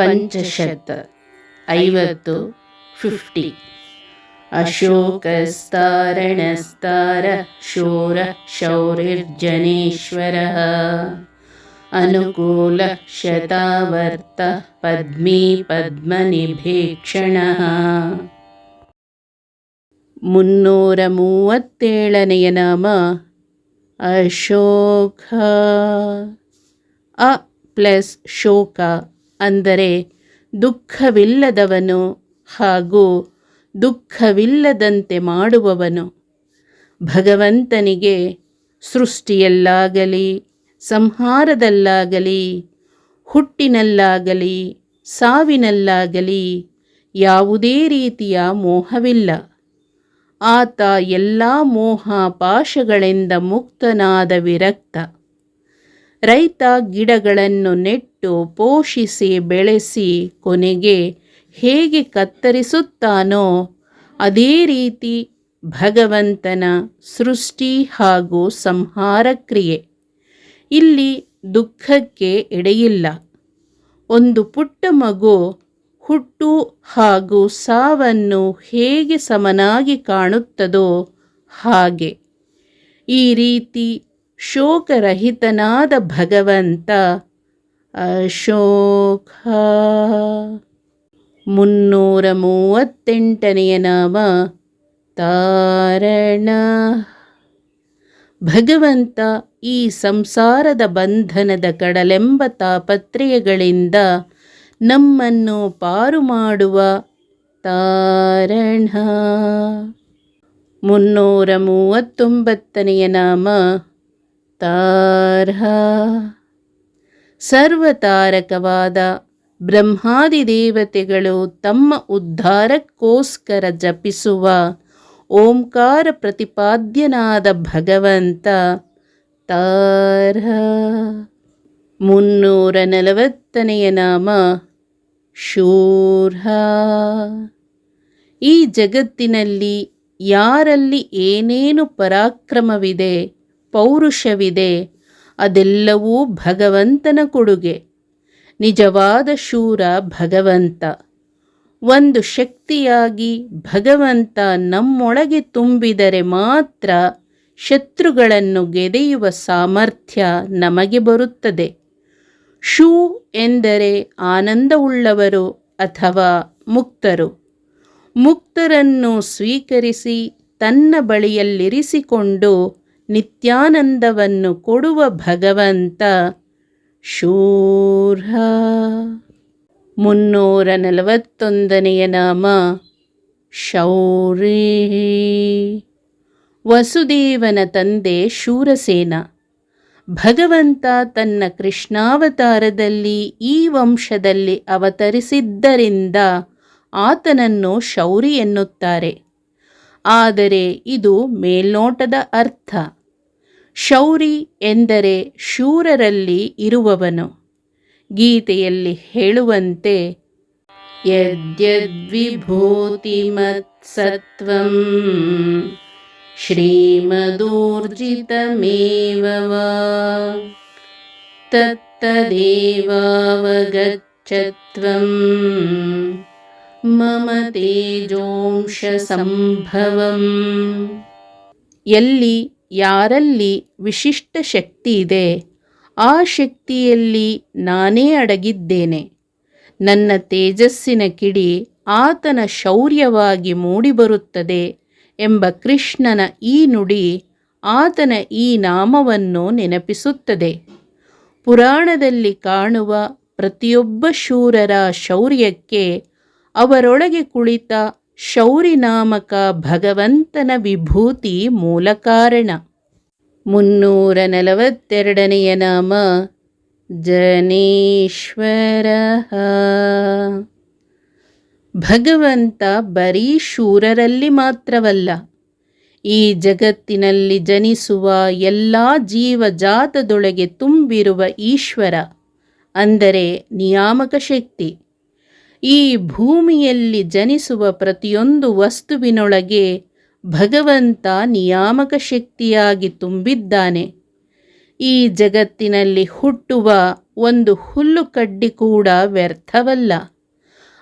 ಪಂಚಶತ. ಐವತ್ತು ಫಿಫ್ಟಿ ಶೂರ ಶೌರಿರ್ಜನೇಶ್ವರ ಅನುಕೂಲ ಶತಾವರ್ತ ಪದ್ಮೀ ಪದ್ಮನಿಭೇಕ್ಷಣ. ಮುನ್ನೂರ ಮೂವತ್ತೇಳನೆಯ ನಾಮ ಅಶೋಕ. ಅ ಪ್ಲಸ್ ಶೋಕ. ಅಂದರೆ ದುಃಖವಿಲ್ಲದವನು ಹಾಗೂ ದುಃಖವಿಲ್ಲದಂತೆ ಮಾಡುವವನು. ಭಗವಂತನಿಗೆ ಸೃಷ್ಟಿಯಲ್ಲಾಗಲಿ, ಸಂಹಾರದಲ್ಲಾಗಲಿ, ಹುಟ್ಟಿನಲ್ಲಾಗಲಿ, ಸಾವಿನಲ್ಲಾಗಲಿ ಯಾವುದೇ ರೀತಿಯ ಮೋಹವಿಲ್ಲ. ಆತ ಎಲ್ಲ ಮೋಹ ಪಾಶಗಳಿಂದ ಮುಕ್ತನಾದ ವಿರಕ್ತ. ರೈತ ಗಿಡಗಳನ್ನು ನೆಟ್ಟು ಪೋಷಿಸಿ ಬೆಳೆಸಿ ಕೊನೆಗೆ ಹೇಗೆ ಕತ್ತರಿಸುತ್ತಾನೋ ಅದೇ ರೀತಿ ಭಗವಂತನ ಸೃಷ್ಟಿ ಹಾಗೂ ಸಂಹಾರ ಕ್ರಿಯೆ. ಇಲ್ಲಿ ದುಃಖಕ್ಕೆ ಎಡೆಯಿಲ್ಲ. ಒಂದು ಪುಟ್ಟ ಮಗು ಹುಟ್ಟು ಹಾಗೂ ಸಾವನ್ನು ಹೇಗೆ ಸಮನಾಗಿ ಕಾಣುತ್ತದೋ ಹಾಗೆ. ಈ ರೀತಿ ಶೋಕರಹಿತನಾದ ಭಗವಂತ. ಅಶೋಕ. ಮುನ್ನೂರ ಮೂವತ್ತೆಂಟನೆಯ ನಾಮ ತಾರಣ. ಭಗವಂತ ಈ ಸಂಸಾರದ ಬಂಧನದ ಕಡಲೆಂಬ ತಾಪತ್ರಯಗಳಿಂದ ನಮ್ಮನ್ನು ಪಾರು ಮಾಡುವ ತಾರಣ. ಮುನ್ನೂರ ಮೂವತ್ತೊಂಬತ್ತನೆಯ ನಾಮ ತಾರ ಸರ್ವತಾರಕವಾದ ಬ್ರಹ್ಮಾದಿ ದೇವತೆಗಳು ತಮ್ಮ ಉದ್ಧಾರಕ್ಕೋಸ್ಕರ ಜಪಿಸುವ ಓಂಕಾರ ಪ್ರತಿಪಾದ್ಯನಾದ ಭಗವಂತ ತಾರ್ಹ. ಮುನ್ನೂರ ನಲವತ್ತನೆಯ ನಾಮ ಶೂರ್ಹ. ಈ ಜಗತ್ತಿನಲ್ಲಿ ಯಾರಲ್ಲಿ ಏನೇನು ಪರಾಕ್ರಮವಿದೆ ಪೌರುಷವಿದೆ. ಅದೆಲ್ಲವೂ ಭಗವಂತನ ಕೊಡುಗೆ. ನಿಜವಾದ ಶೂರ ಭಗವಂತ. ಒಂದು ಶಕ್ತಿಯಾಗಿ ಭಗವಂತ ನಮ್ಮೊಳಗೆ ತುಂಬಿದರೆ ಮಾತ್ರ ಶತ್ರುಗಳನ್ನು ಗೆದೆಯುವ ಸಾಮರ್ಥ್ಯ ನಮಗೆ ಬರುತ್ತದೆ. ಶೂ ಎಂದರೆ ಆನಂದವುಳ್ಳವರು ಅಥವಾ ಮುಕ್ತರು. ಮುಕ್ತರನ್ನು ಸ್ವೀಕರಿಸಿ ತನ್ನ ಬಳಿಯಲ್ಲಿರಿಸಿಕೊಂಡು ನಿತ್ಯಾನಂದವನ್ನು ಕೊಡುವ ಭಗವಂತ ಶೂರ ಮುನ್ನೂರ ನಲವತ್ತೊಂದನೆಯ ನಾಮ ಶೌರಿ. ವಸುದೇವನ ತಂದೆ ಶೂರಸೇನ. ಭಗವಂತ ತನ್ನ ಕೃಷ್ಣಾವತಾರದಲ್ಲಿ ಈ ವಂಶದಲ್ಲಿ ಅವತರಿಸಿದ್ದರಿಂದ ಆತನನ್ನು ಶೌರಿ ಎನ್ನುತ್ತಾರೆ. ಆದರೆ ಇದು ಮೇಲ್ನೋಟದ ಅರ್ಥ. ಶೌರಿ ಎಂದರೆ ಶೂರರಲ್ಲಿ ಇರುವವನು. ಗೀತೆಯಲ್ಲಿ ಹೇಳುವಂತೆ ಯದ್ಯದ್ವಿಭೂತಿಮತ್ಸತ್ವಂ ಶ್ರೀಮದೂರ್ಜಿತಮೇವ ತತ್ತದೇವಾವಗಚ್ಚತ್ವಂ ಮಮ ತೇಜೋಂಶ ಸಂಭವಂ. ಎಲ್ಲಿ ಯಾರಲ್ಲಿ ವಿಶಿಷ್ಟ ಶಕ್ತಿ ಇದೆ, ಆ ಶಕ್ತಿಯಲ್ಲಿ ನಾನೇ ಅಡಗಿದ್ದೇನೆ. ನನ್ನ ತೇಜಸ್ಸಿನ ಕಿಡಿ ಆತನ ಶೌರ್ಯವಾಗಿ ಮೂಡಿಬರುತ್ತದೆ ಎಂಬ ಕೃಷ್ಣನ ಈ ನುಡಿ ಆತನ ಈ ನಾಮವನ್ನು ನೆನಪಿಸುತ್ತದೆ. ಪುರಾಣದಲ್ಲಿ ಕಾಣುವ ಪ್ರತಿಯೊಬ್ಬ ಶೂರರ ಶೌರ್ಯಕ್ಕೆ ಅವರೊಳಗೆ ಕುಳಿತ ಶೌರಿ ನಾಮಕ ಭಗವಂತನ ವಿಭೂತಿ ಮೂಲ ಕಾರಣ. ಮುನ್ನೂರ ನಲವತ್ತೆರಡನೆಯ ನಾಮ ಜನೇಶ್ವರ. ಭಗವಂತ ಬರೀ ಶೂರರಲ್ಲಿ ಮಾತ್ರವಲ್ಲ, ಈ ಜಗತ್ತಿನಲ್ಲಿ ಜನಿಸುವ ಎಲ್ಲ ಜೀವಜಾತದೊಳಗೆ ತುಂಬಿರುವ ಈಶ್ವರ, ಅಂದರೆ ನಿಯಾಮಕ ಶಕ್ತಿ. ಈ ಭೂಮಿಯಲ್ಲಿ ಜನಿಸುವ ಪ್ರತಿಯೊಂದು ವಸ್ತುವಿನೊಳಗೆ ಭಗವಂತ ನಿಯಾಮಕ ಶಕ್ತಿಯಾಗಿ ತುಂಬಿದ್ದಾನೆ. ಈ ಜಗತ್ತಿನಲ್ಲಿ ಹುಟ್ಟುವ ಒಂದು ಹುಲ್ಲು ಕಡ್ಡಿ ಕೂಡ ವ್ಯರ್ಥವಲ್ಲ.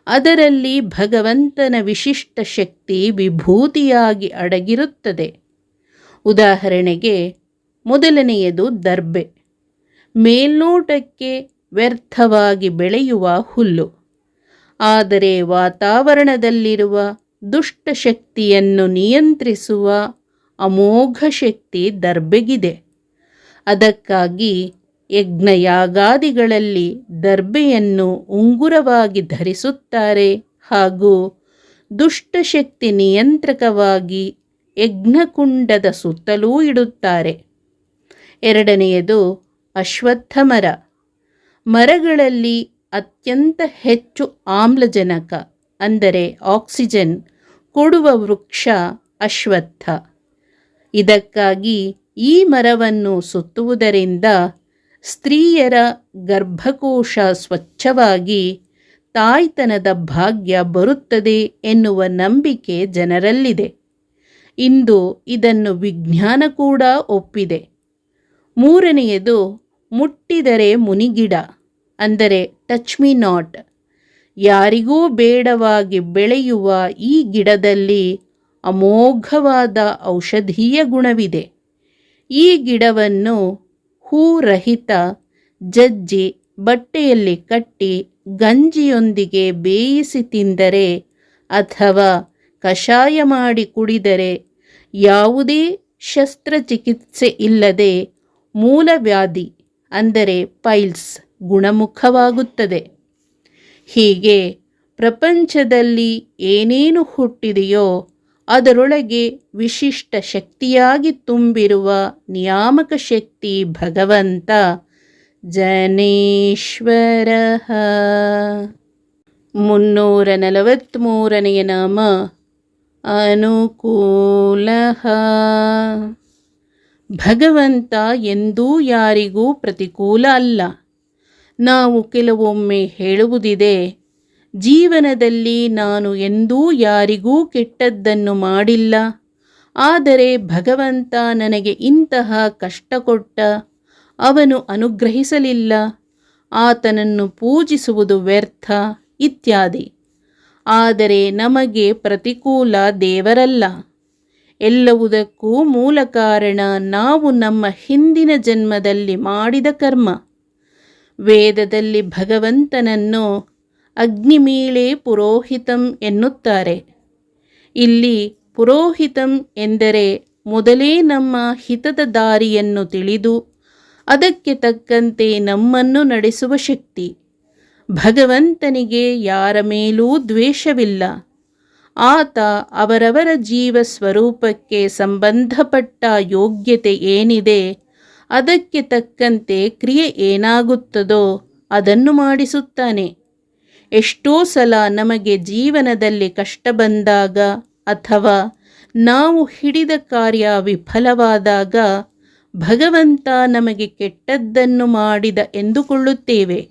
ಅದರಲ್ಲಿ ಭಗವಂತನ ವಿಶಿಷ್ಟ ಶಕ್ತಿ ವಿಭೂತಿಯಾಗಿ ಅಡಗಿರುತ್ತದೆ. ಉದಾಹರಣೆಗೆ, ಮೊದಲನೆಯದು ದರ್ಬೆ. ಮೇಲ್ನೋಟಕ್ಕೆ ವ್ಯರ್ಥವಾಗಿ ಬೆಳೆಯುವ ಹುಲ್ಲು. ಆದರೆ ವಾತಾವರಣದಲ್ಲಿರುವ ದುಷ್ಟ ಶಕ್ತಿಯನ್ನು ನಿಯಂತ್ರಿಸುವ ಅಮೋಘ ಶಕ್ತಿ ದರ್ಬೆಗಿದೆ ಅದಕ್ಕಾಗಿ ಯಜ್ಞಯಾಗಾದಿಗಳಲ್ಲಿ ದರ್ಬೆಯನ್ನು ಉಂಗುರವಾಗಿ ಧರಿಸುತ್ತಾರೆ ಹಾಗೂ ದುಷ್ಟಶಕ್ತಿ ನಿಯಂತ್ರಕವಾಗಿ ಯಜ್ಞಕುಂಡದ ಸುತ್ತಲೂ ಇಡುತ್ತಾರೆ. ಎರಡನೆಯದು ಅಶ್ವತ್ಥ ಮರ ಮರಗಳಲ್ಲಿ ಅತ್ಯಂತ ಹೆಚ್ಚು ಆಮ್ಲಜನಕ, ಅಂದರೆ ಆಕ್ಸಿಜನ್, ಕೊಡುವ ವೃಕ್ಷ ಅಶ್ವತ್ಥ. ಇದಕ್ಕಾಗಿ ಈ ಮರವನ್ನು ಸುತ್ತುವುದರಿಂದ ಸ್ತ್ರೀಯರ ಗರ್ಭಕೋಶ ಸ್ವಚ್ಛವಾಗಿ ತಾಯ್ತನದ ಭಾಗ್ಯ ಬರುತ್ತದೆ ಎನ್ನುವ ನಂಬಿಕೆ ಜನರಲ್ಲಿದೆ. ಇಂದು ಇದನ್ನು ವಿಜ್ಞಾನ ಕೂಡ ಒಪ್ಪಿದೆ. ಮೂರನೆಯದು ಮುಟ್ಟಿದರೆ ಮುನಿಗಿಡ. ಅಂದರೆ ಟಚ್ ಮಿ ನಾಟ್ ಯಾರಿಗೂ ಬೇಡವಾಗಿ ಬೆಳೆಯುವ ಈ ಗಿಡದಲ್ಲಿ ಅಮೋಘವಾದ ಔಷಧೀಯ ಗುಣವಿದೆ. ಈ ಗಿಡವನ್ನು ಹೂರಹಿತ ಜಜ್ಜಿ ಬಟ್ಟೆಯಲ್ಲಿ ಕಟ್ಟಿ ಗಂಜಿಯೊಂದಿಗೆ ಬೇಯಿಸಿ ತಿಂದರೆ ಅಥವಾ ಕಷಾಯ ಮಾಡಿ ಕುಡಿದರೆ ಯಾವುದೇ ಶಸ್ತ್ರಚಿಕಿತ್ಸೆ ಇಲ್ಲದೆ ಮೂಲವ್ಯಾಧಿ ಅಂದರೆ ಪೈಲ್ಸ್. ಗುಣಮುಖವಾಗುತ್ತದೆ. ಹೀಗೆ ಪ್ರಪಂಚದಲ್ಲಿ ಏನೇನು ಹುಟ್ಟಿದೆಯೋ ಅದರೊಳಗೆ ವಿಶಿಷ್ಟ ಶಕ್ತಿಯಾಗಿ ತುಂಬಿರುವ ನಿಯಾಮಕ ಶಕ್ತಿ ಭಗವಂತ ಜನೇಶ್ವರ. ಮುನ್ನೂರ ನಲವತ್ತ್ಮೂರನೆಯ ನಾಮ ಅನುಕೂಲ. ಭಗವಂತ ಎಂದೂ ಯಾರಿಗೂ ಪ್ರತಿಕೂಲ ಅಲ್ಲ. ನಾವು ಕೆಲವೊಮ್ಮೆ ಹೇಳುವುದಿದೆ, ಜೀವನದಲ್ಲಿ ನಾನು ಎಂದೂ ಯಾರಿಗೂ ಕೆಟ್ಟದ್ದನ್ನು ಮಾಡಿಲ್ಲ. ಆದರೆ ಭಗವಂತ ನನಗೆ ಇಂತಹ ಕಷ್ಟ ಕೊಟ್ಟ, ಅವನು ಅನುಗ್ರಹಿಸಲಿಲ್ಲ. ಆತನನ್ನು ಪೂಜಿಸುವುದು ವ್ಯರ್ಥ ಇತ್ಯಾದಿ. ಆದರೆ ನಮಗೆ ಪ್ರತಿಕೂಲ ದೇವರಲ್ಲ. ಎಲ್ಲವುದಕ್ಕೂ ಮೂಲ ಕಾರಣ ನಾವು ನಮ್ಮ ಹಿಂದಿನ ಜನ್ಮದಲ್ಲಿ ಮಾಡಿದ ಕರ್ಮ. ವೇದದಲ್ಲಿ ಭಗವಂತನನ್ನು ಅಗ್ನಿಮೀಳೆ ಪುರೋಹಿತಂ ಎನ್ನುತ್ತಾರೆ. ಇಲ್ಲಿ ಪುರೋಹಿತಂ ಎಂದರೆ ಮೊದಲೇ ನಮ್ಮ ಹಿತದ ದಾರಿಯನ್ನು ತಿಳಿದು ಅದಕ್ಕೆ ತಕ್ಕಂತೆ ನಮ್ಮನ್ನು ನಡೆಸುವ ಶಕ್ತಿ. ಭಗವಂತನಿಗೆ ಯಾರ ಮೇಲೂ ದ್ವೇಷವಿಲ್ಲ. ಆತ ಅವರವರ ಜೀವ ಸ್ವರೂಪಕ್ಕೆ ಸಂಬಂಧಪಟ್ಟ ಯೋಗ್ಯತೆ ಏನಿದೆ ಅದಕ್ಕೆ ತಕ್ಕಂತೆ ಕ್ರಿಯೆ ಏನಾಗುತ್ತದೋ ಅದನ್ನು ಮಾಡಿಸುತ್ತಾನೆ. ಎಷ್ಟೋ ಸಲ ನಮಗೆ ಜೀವನದಲ್ಲಿ ಕಷ್ಟ ಬಂದಾಗ ಅಥವಾ ನಾವು ಹಿಡಿದ ಕಾರ್ಯ ವಿಫಲವಾದಾಗ ಭಗವಂತ ನಮಗೆ ಕೆಟ್ಟದ್ದನ್ನು ಮಾಡಿದ ಎಂದುಕೊಳ್ಳುತ್ತೇವೆ.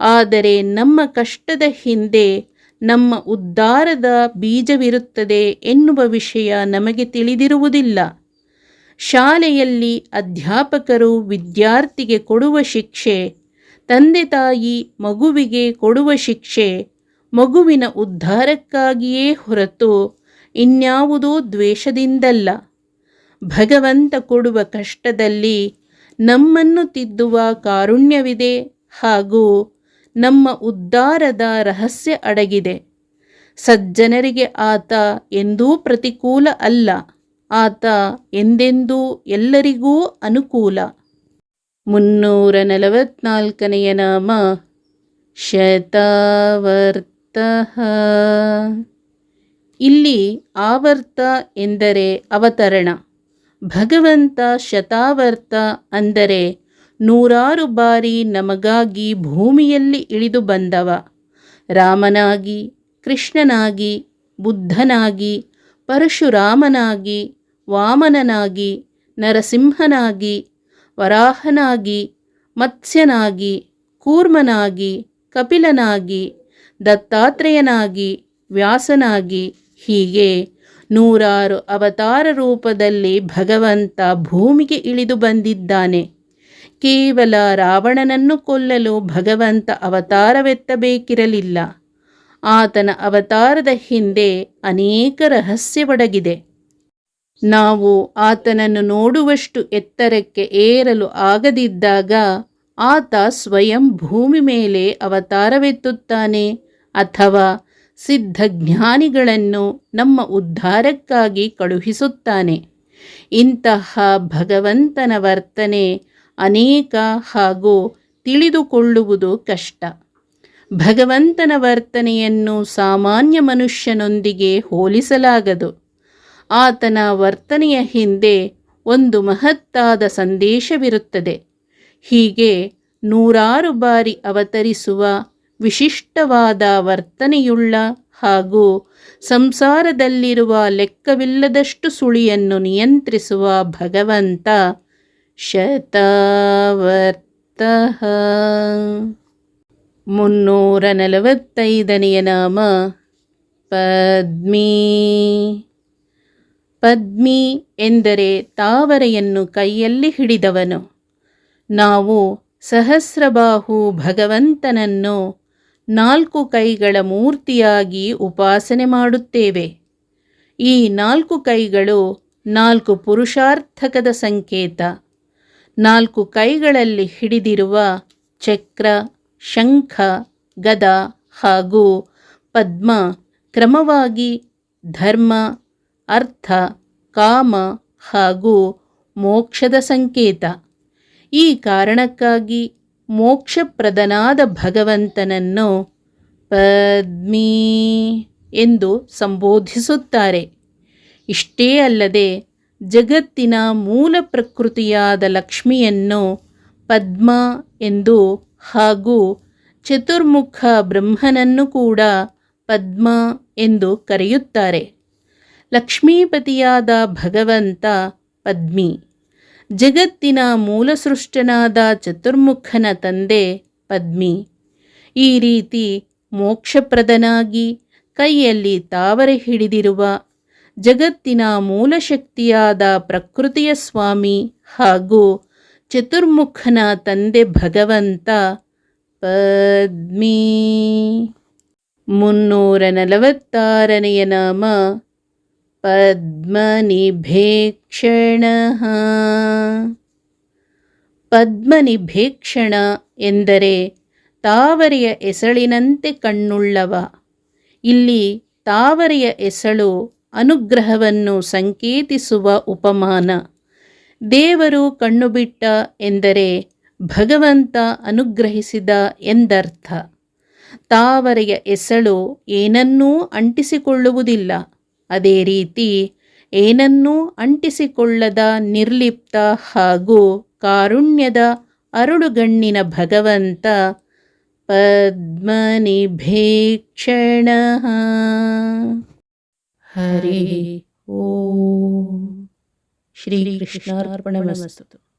ಆದರೆ ನಮ್ಮ ಕಷ್ಟದ ಹಿಂದೆ ನಮ್ಮ ಉದ್ಧಾರದ ಬೀಜವಿರುತ್ತದೆ ಎನ್ನುವ ವಿಷಯ ನಮಗೆ ತಿಳಿದಿರುವುದಿಲ್ಲ. ಶಾಲೆಯಲ್ಲಿ ಅಧ್ಯಾಪಕರು ವಿದ್ಯಾರ್ಥಿಗೆ ಕೊಡುವ ಶಿಕ್ಷೆ, ತಂದೆ ತಾಯಿ ಮಗುವಿಗೆ ಕೊಡುವ ಶಿಕ್ಷೆ, ಮಗುವಿನ ಉದ್ಧಾರಕ್ಕಾಗಿಯೇ ಹೊರತು ಇನ್ಯಾವುದೋ ದ್ವೇಷದಿಂದಲ್ಲ. ಭಗವಂತ ಕೊಡುವ ಕಷ್ಟದಲ್ಲಿ ನಮ್ಮನ್ನು ತಿದ್ದುವ ಕಾರುಣ್ಯವಿದೆ ಹಾಗೂ ನಮ್ಮ ಉದ್ಧಾರದ ರಹಸ್ಯ ಅಡಗಿದೆ. ಸಜ್ಜನರಿಗೆ ಆತ ಎಂದೂ ಪ್ರತಿಕೂಲ ಅಲ್ಲ. ಆತ ಎಂದೆಂದೂ ಎಲ್ಲರಿಗೂ ಅನುಕೂಲ. ಮುನ್ನೂರ ನಲವತ್ನಾಲ್ಕನೆಯ ನಾಮ ಶತಾವರ್ತ. ಇಲ್ಲಿ ಆವರ್ತ ಎಂದರೆ ಅವತರಣ, ಭಗವಂತ ಶತಾವರ್ತ ಅಂದರೆ ನೂರಾರು ಬಾರಿ ನಮಗಾಗಿ ಭೂಮಿಯಲ್ಲಿ ಇಳಿದು ಬಂದವ. ರಾಮನಾಗಿ, ಕೃಷ್ಣನಾಗಿ, ಬುದ್ಧನಾಗಿ, ಪರಶುರಾಮನಾಗಿ ವಾಮನನಾಗಿ, ನರಸಿಂಹನಾಗಿ, ವರಾಹನಾಗಿ, ಮತ್ಸ್ಯನಾಗಿ, ಕೂರ್ಮನಾಗಿ, ಕಪಿಲನಾಗಿ, ದತ್ತಾತ್ರೇಯನಾಗಿ, ವ್ಯಾಸನಾಗಿ, ಹೀಗೆ ನೂರಾರು ಅವತಾರ ರೂಪದಲ್ಲಿ ಭಗವಂತ ಭೂಮಿಗೆ ಇಳಿದು ಬಂದಿದ್ದಾನೆ. ಕೇವಲ ರಾವಣನನ್ನು ಕೊಲ್ಲಲು ಭಗವಂತ ಅವತಾರವೆತ್ತಬೇಕಿರಲಿಲ್ಲ. ಆತನ ಅವತಾರದ ಹಿಂದೆ ಅನೇಕ ರಹಸ್ಯವಡಗಿದೆ ನಾವು ಆತನನ್ನು ನೋಡುವಷ್ಟು ಎತ್ತರಕ್ಕೆ ಏರಲು ಆಗದಿದ್ದಾಗ ಆತ ಸ್ವಯಂ ಭೂಮಿ ಮೇಲೆ ಅವತಾರವೆತ್ತುತ್ತಾನೆ ಅಥವಾ ಸಿದ್ಧ ಜ್ಞಾನಿಗಳನ್ನು ನಮ್ಮ ಉದ್ಧಾರಕ್ಕಾಗಿ ಕಳುಹಿಸುತ್ತಾನೆ. ಇಂತಹ ಭಗವಂತನ ವರ್ತನೆ ಅನೇಕ ಹಾಗೂ ತಿಳಿದುಕೊಳ್ಳುವುದು ಕಷ್ಟ. ಭಗವಂತನ ವರ್ತನೆಯನ್ನು ಸಾಮಾನ್ಯ ಮನುಷ್ಯನೊಂದಿಗೆ ಹೋಲಿಸಲಾಗದು. ಆತನ ವರ್ತನೆಯ ಹಿಂದೆ ಒಂದು ಮಹತ್ತಾದ ಸಂದೇಶವಿರುತ್ತದೆ. ಹೀಗೆ ನೂರಾರು ಬಾರಿ ಅವತರಿಸುವ ವಿಶಿಷ್ಟವಾದ ವರ್ತನೆಯುಳ್ಳ ಹಾಗೂ ಸಂಸಾರದಲ್ಲಿರುವ ಲೆಕ್ಕವಿಲ್ಲದಷ್ಟು ಸುಳಿಯನ್ನು ನಿಯಂತ್ರಿಸುವ ಭಗವಂತ ಶತಾವರ್ತ. ಮುನ್ನೂರ ನಲವತ್ತೈದನೆಯ ನಾಮ ಪದ್ಮೀ. ಪದ್ಮಿ ಎಂದರೆ ತಾವರೆಯನ್ನು ಕೈಯಲ್ಲಿ ಹಿಡಿದವನು. ನಾವು ಸಹಸ್ರಬಾಹು ಭಗವಂತನನ್ನು ನಾಲ್ಕು ಕೈಗಳ ಮೂರ್ತಿಯಾಗಿ ಉಪಾಸನೆ ಮಾಡುತ್ತೇವೆ. ಈ ನಾಲ್ಕು ಕೈಗಳು ನಾಲ್ಕು ಪುರುಷಾರ್ಥಕದ ಸಂಕೇತ. ನಾಲ್ಕು ಕೈಗಳಲ್ಲಿ ಹಿಡಿದಿರುವ ಚಕ್ರ, ಶಂಖ, ಗದ ಹಾಗೂ ಪದ್ಮ ಕ್ರಮವಾಗಿ ಧರ್ಮ ಅರ್ಥ, ಕಾಮ ಹಾಗೂ ಮೋಕ್ಷದ ಸಂಕೇತ. ಈ ಕಾರಣಕ್ಕಾಗಿ ಮೋಕ್ಷಪ್ರದನಾದ ಭಗವಂತನನ್ನು ಪದ್ಮೀ ಎಂದು ಸಂಬೋಧಿಸುತ್ತಾರೆ. ಇಷ್ಟೇ ಅಲ್ಲದೆ ಜಗತ್ತಿನ ಮೂಲ ಪ್ರಕೃತಿಯಾದ ಲಕ್ಷ್ಮಿಯನ್ನು ಪದ್ಮ ಎಂದು ಹಾಗೂ ಚತುರ್ಮುಖ ಬ್ರಹ್ಮನನ್ನು ಕೂಡ ಪದ್ಮ ಎಂದು ಕರೆಯುತ್ತಾರೆ. ಲಕ್ಷ್ಮೀಪತಿಯಾದ ಭಗವಂತ ಪದ್ಮಿ. ಜಗತ್ತಿನ ಮೂಲ ಸೃಷ್ಟನಾದ ಚತುರ್ಮುಖನ ತಂದೆ ಪದ್ಮಿ. ಈ ರೀತಿ ಮೋಕ್ಷಪ್ರದನಾಗಿ ಕೈಯಲ್ಲಿ ತಾವರೆ ಹಿಡಿದಿರುವ ಜಗತ್ತಿನ ಮೂಲ ಶಕ್ತಿಯಾದ ಪ್ರಕೃತಿಯ ಸ್ವಾಮಿ ಹಾಗೂ ಚತುರ್ಮುಖನ ತಂದೆ ಭಗವಂತ ಪದ್ಮೀ. ಮುನ್ನೂರ ನಲವತ್ತಾರನೆಯ ನಾಮ ಪದ್ಮನಿಭೇಕ್ಷಣ. ಪದ್ಮನಿಭೇಕ್ಷಣ ಎಂದರೆ ತಾವರೆಯ ಎಸಳಿನಂತೆ ಕಣ್ಣುಳ್ಳವ. ಇಲ್ಲಿ ತಾವರೆಯ ಎಸಳು ಅನುಗ್ರಹವನ್ನು ಸಂಕೇತಿಸುವ ಉಪಮಾನ. ದೇವರು ಕಣ್ಣು ಬಿಟ್ಟ ಎಂದರೆ ಭಗವಂತ ಅನುಗ್ರಹಿಸಿದ ಎಂದರ್ಥ. ತಾವರೆಯ ಎಸಳು ಏನನ್ನೂ ಅಂಟಿಸಿಕೊಳ್ಳುವುದಿಲ್ಲ. ಅದೇ ರೀತಿ ಏನನ್ನೂ ಅಂಟಿಸಿಕೊಳ್ಳದ ನಿರ್ಲಿಪ್ತ ಹಾಗೂ ಕಾರುಣ್ಯದ ಅರುಳುಗಣ್ಣಿನ ಭಗವಂತ ಪದ್ಮನಿಭೇಕ್ಷಣ. ಹರಿ ಶ್ರೀ ಶ್ರೀಕೃಷ್ಣಾರ್ಪಣಮಸ್ತು